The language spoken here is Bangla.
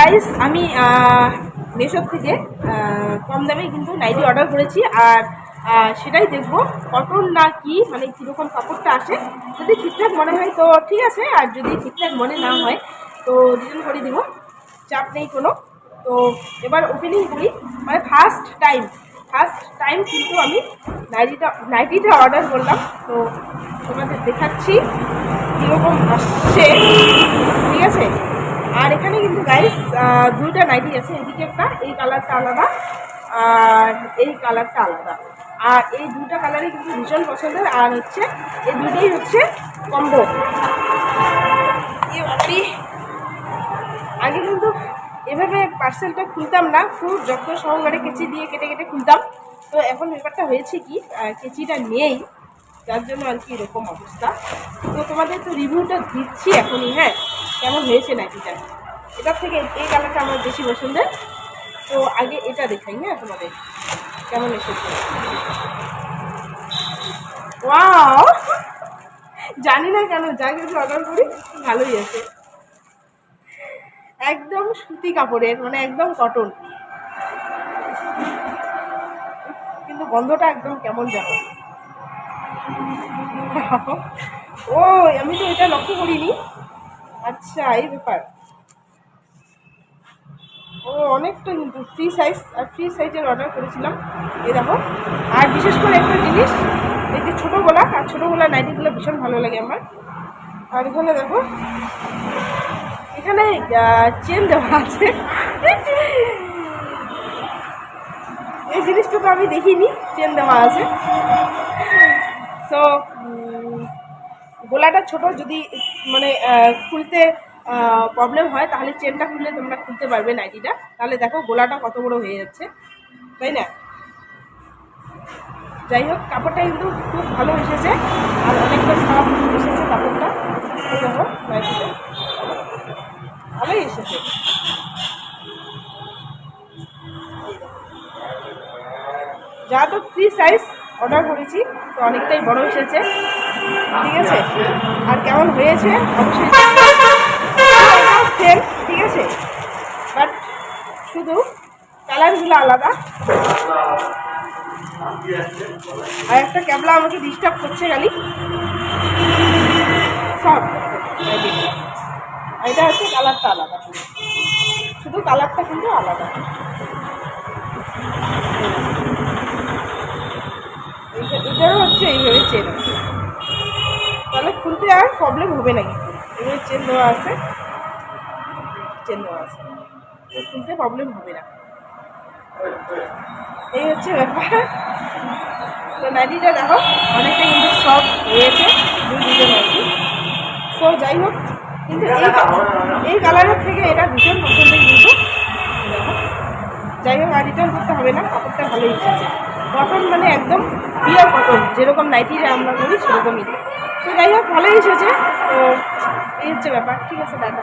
গাইস আমি মেশোর থেকে কম দামে কিন্তু নাইটি অর্ডার করেছি আর সেটাই দেখব কটন না কি মানে কীরকম কাপড়টা আসে। যদি ঠিকঠাক মনে হয় তো ঠিক আছে, আর যদি ঠিকঠাক মনে না হয় তো রিটার্ন করে দিব, চাপ নেই কোনো। তো এবার ওপেনিং করি মানে ফার্স্ট টাইম ফার্স্ট টাইম কিন্তু আমি নাইটিটা নাইটিটা অর্ডার করলাম। তো তোমাদের দেখাচ্ছি কীরকম আসছে, ঠিক আছে? আর এখানে কিন্তু গাইস দুইটা নাইটি আছে এদিকে একটা এই কালারটা আলাদা আর এই কালারটা আলাদা। আর এই দুটা কালারই কিন্তু ভীষণ পছন্দের আর হচ্ছে এই দুটোই হচ্ছে কম্বো আগে কিন্তু এভাবে পার্সেলটা খুলতাম না খুব যত্ন সহকারে কেচি দিয়ে কেটে কেটে খুলতাম। তো এখন ব্যাপারটা হয়েছে কি কেচিটা নেই যার জন্য আর কি এরকম অবস্থা। তো তোমাদের তো রিভিউটা দিচ্ছি এখনই হ্যাঁ? কেমন হয়েছে নাকি নাকিটা এটার থেকে এই কালারটা আমার বেশি পছন্দের। তো আগে এটা দেখাই হ্যাঁ তোমাদের। কেমন এসেছে? ওয়াও! জানি না কেন যা কিছু অর্ডার করি, ভালোই আছে। একদম সুতি কাপড়ের মানে একদম কটন। কিন্তু গন্ধটা একদম কেমন যাবে ও আমি তো এটা লক্ষ্য করিনি। আচ্ছা এই ব্যাপার। ও, অনেকটা কিন্তু ফ্রি সাইজ আর ফ্রি সাইজের অর্ডার করেছিলাম। এই দেখো, আর বিশেষ করে একটা জিনিস, এই যে ছোটো গোলা, আর ছোটো গোলা নাইটিগুলো ভীষণ ভালো লাগে আমার। আর এখানে দেখো, এখানে চেন দেওয়া আছে। এই জিনিসটা তো আমি দেখিনি চেন দেওয়া আছে। সো গোলাটা ছোট যদি মানে খুলতে প্রবলেম হয়, তাহলে চেনটা খুললে তোমরা খুলতে পারবে নাইটিটা। তাহলে দেখো গোলাটা কত বড় হয়ে যাচ্ছে, তাই না? যাই হোক, কাপড়টা কিন্তু খুব ভালো এসেছে, আর অনেকটা সাফ এসেছে কাপড়টা। ভালোই এসেছে। যা তো ফ্রি সাইজ অর্ডার করেছি, তো অনেকটাই বড় এসেছে। ঠিক আছে? আর কেমন হয়েছে? অবশ্যই সেম, ঠিক আছে? বাট শুধু কালারগুলো আলাদা। আর একটা ক্যাবলা আমাকে ডিস্টার্ব করছে খালি। সব। এটা হচ্ছে কালারটা আলাদা। শুধু কালারটা কিন্তু আলাদা এটা- এটারও হচ্ছে এইভাবে চেন আছে। তাহলে খুলতে আর প্রবলেম হবে না কিন্তু। এইভাবে চেন দেওয়া আছে। চেন দেওয়া আছে। খুলতে প্রবলেম হবে না। এই হচ্ছে ব্যাপার। তো নাইটিটা দেখো অনেকটা কিন্তু সব হয়েছে দুই নাইটি তো যাই হোক কিন্তু এই এই কালারের থেকে এটা ভীষণ পছন্দের কিন্তু। যাই হোক আর রিটার্ন করতে হবে না কাপড়টা ভালোই এসেছে কটন মানে একদম পিওর কটন যেরকম নাইটিটা আমরা করি সেরকমই। তো যাই হোক, ভালোই এসেছে। তো এই হচ্ছে ব্যাপার। ঠিক আছে দাদা